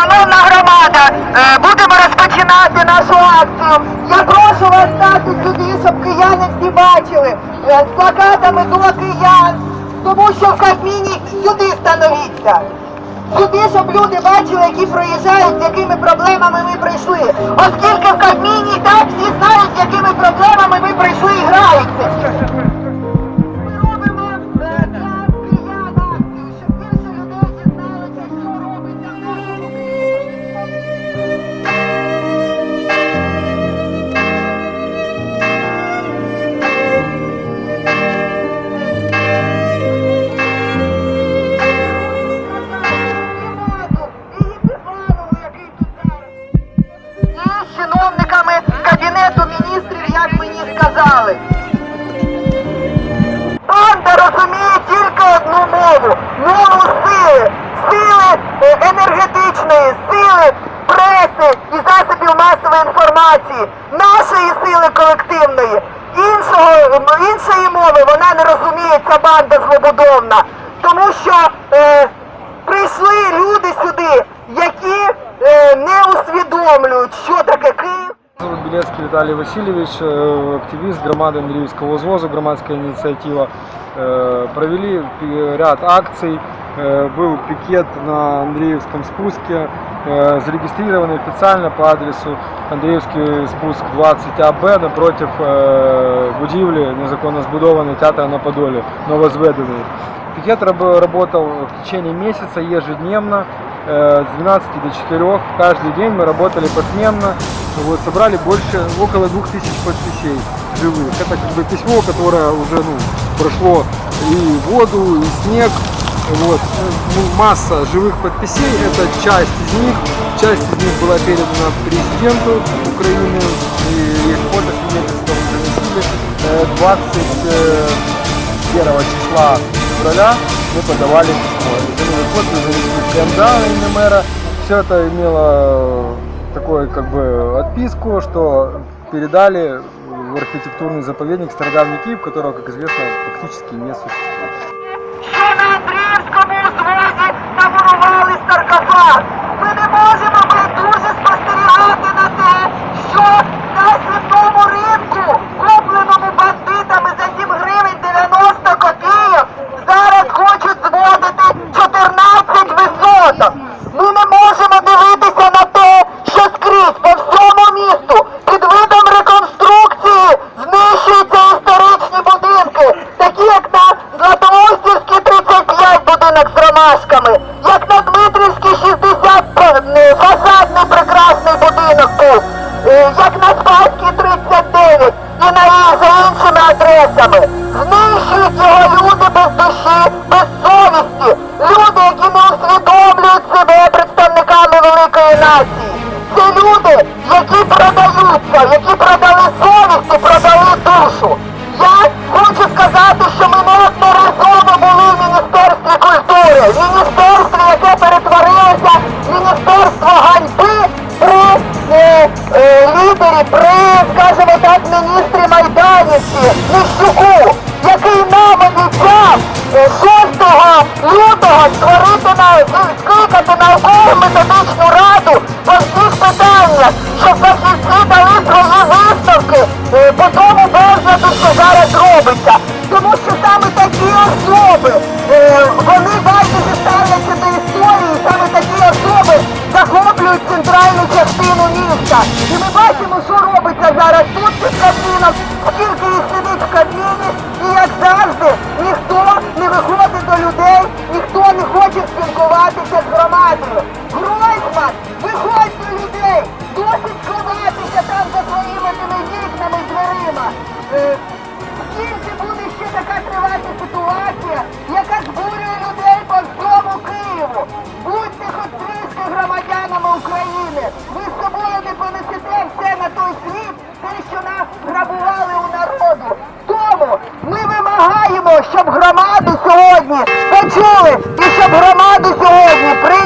Шановна громада, е, будемо розпочинати нашу акцію. Я прошу вас стати сюди, щоб кияни всі бачили е, з плакатами до киян, тому що в Кабміні сюди становіться. Сюди, щоб люди бачили, які проїжджають, з якими проблемами ми прийшли. Оскільки в Кабміні чиновниками Кабінету міністрів, як мені сказали. Банда розуміє тільки одну мову мову сили, сили е, енергетичної, сили преси і засобів масової інформації, нашої сили колективної. Іншого, іншої мови вона не розуміє, ця банда злобудовна. Тому що е, прийшли люди сюди, які не усвідомлюють, що таке Київ. Зовут Белецкий Виталий Васильевич, э, активист громады Андреевского возвоза, громадская инициатива. Э, Провели пи- ряд акций, Э, был пикет на Андреевском спуске, э, зарегистрированный официально по адресу Андреевский спуск 20АБ напротив э, будівлі незаконно збудований театр на Подоле, новозведенный. Пикет раб- работал в течение месяца ежедневно, э, С 12 до 4. Каждый день мы работали посменно. Вот, собрали больше, около 2000 подписей живых. Это как бы письмо, которое уже ну, прошло и воду, и снег. Вот. Ну, масса живых подписей, это часть из них. Часть из них была передана президенту Украины. И есть фото свидетельства мы приносили. Э, 21 числа февраля мы подавали письмо. Заменили подпись, завели КМДА на имя мэра. Все это имело такой как бы отписку, что передали в архитектурный заповедник Стародавний Киев, которого, как известно, фактически не существует. що на Андріївському узвозі намурували саркофаг. Адресами. Знищують його люди без душі, без совісті, люди, які не усвідомлюють себе представниками великої нації. Це люди, які продаються, які методичну по всіх питаннях, щоб фахівці дали свої висновки по тому безладу, що зараз робиться. Тому що саме такі особи, е, вони байдуже ставляться до історії, саме такі особи захоплюють центральну частину міста. І ми бачимо, що робиться зараз тут під Кабміном, скільки їх сидить в Кабміні, і як завжди, ніхто не виходить до людей, ніхто не хоче спілкуватися з громадою. Почули? І щоб громаду сьогодні прийняли